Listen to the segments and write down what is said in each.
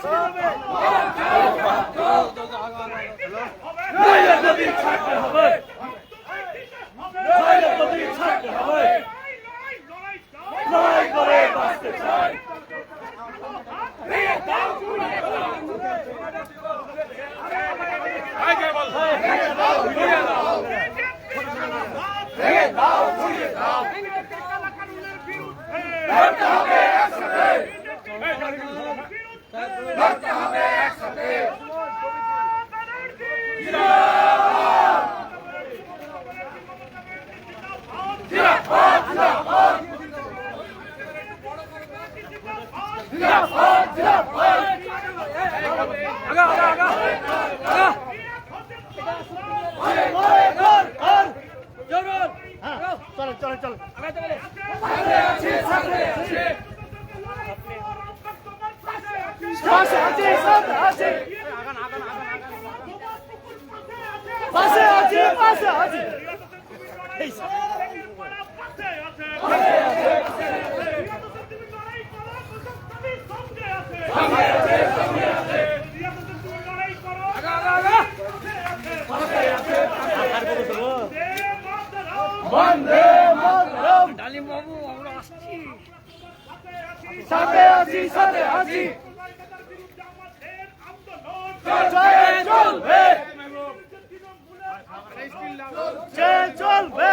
হবে পাশে আছি সামনে আছি পাশে আছি। পাশে আছি বন্দে সাথে আছি সাথে আছি জয়। চলবে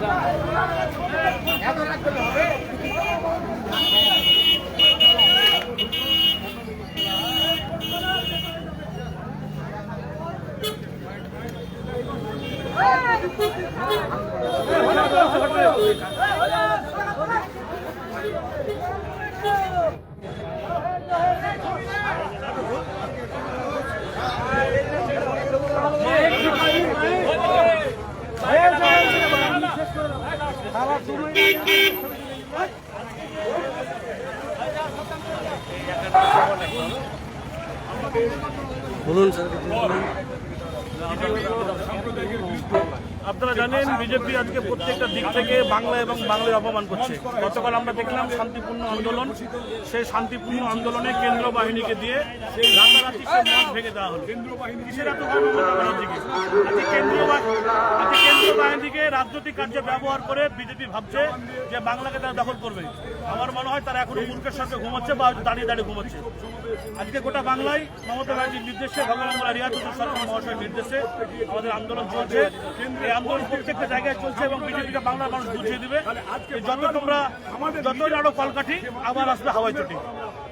Hey! আপনারা জানেন, বিজেপি আজকে প্রত্যেকটা দিক থেকে বাংলা এবং বাংলায় অপমান করছে। গতকাল আমরা দেখলাম শান্তিপূর্ণ আন্দোলন। সেই শান্তিপূর্ণ আন্দোলনে কেন্দ্র বাহিনীকে দিয়ে রাতারাতি ভেঙে দেওয়া হলো। আজকে কেন্দ্রীয় বা- বাহিনীকে রাজনৈতিক কার্যে ব্যবহার করে বিজেপি ভাবছে যে বাংলাকে তারা দখল করবে। আমার মনে হয় তারা এখনও মূর্খের সঙ্গে ঘুমাচ্ছে বা দাঁড়িয়ে দাঁড়িয়ে ঘুমাচ্ছে। আজকে গোটা বাংলায় মমতা ব্যানার্জির নির্দেশে ভগবান রিয়াজ সরকার মহাশয়ের নির্দেশে আমাদের আন্দোলন চলছে। এই আন্দোলন প্রত্যেকটা জায়গায় চলছে এবং বিজেপিকে বাংলার মানুষ বুঝিয়ে দেবে যত তোমরা, যতই আরও কলকাঠি, আবার আসবে হাওয়াই চটি।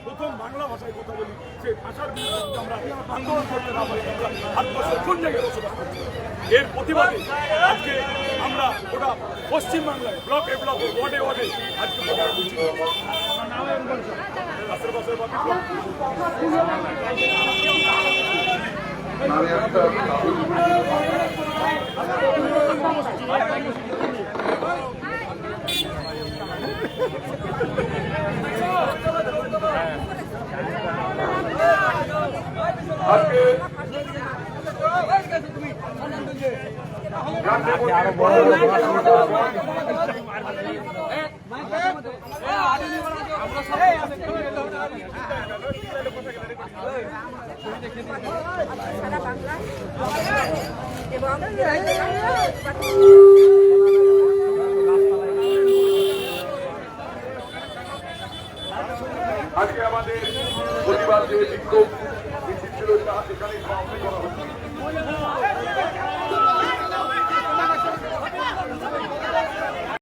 প্রথম বাংলা ভাষায় কথা বলি, সেই ভাষার বিরুদ্ধে আমরা আন্দোলন করতে না পারি। আমরা ভারতবর্ষের কোন জায়গায় বসবাস করছি? এর প্রতিবাদে আজকে আমরা ওটা পশ্চিমবাংলায় ব্লকে ব্লকে ওয়ার্ডে ওয়ার্ডে আজকে প্রচার করছি আশেপাশের আমি একটা এবং আজকে আমাদের প্রতিবাদ যে বিক্ষোভ ছিল তা সেখানে সমাপ্ত করা হচ্ছে।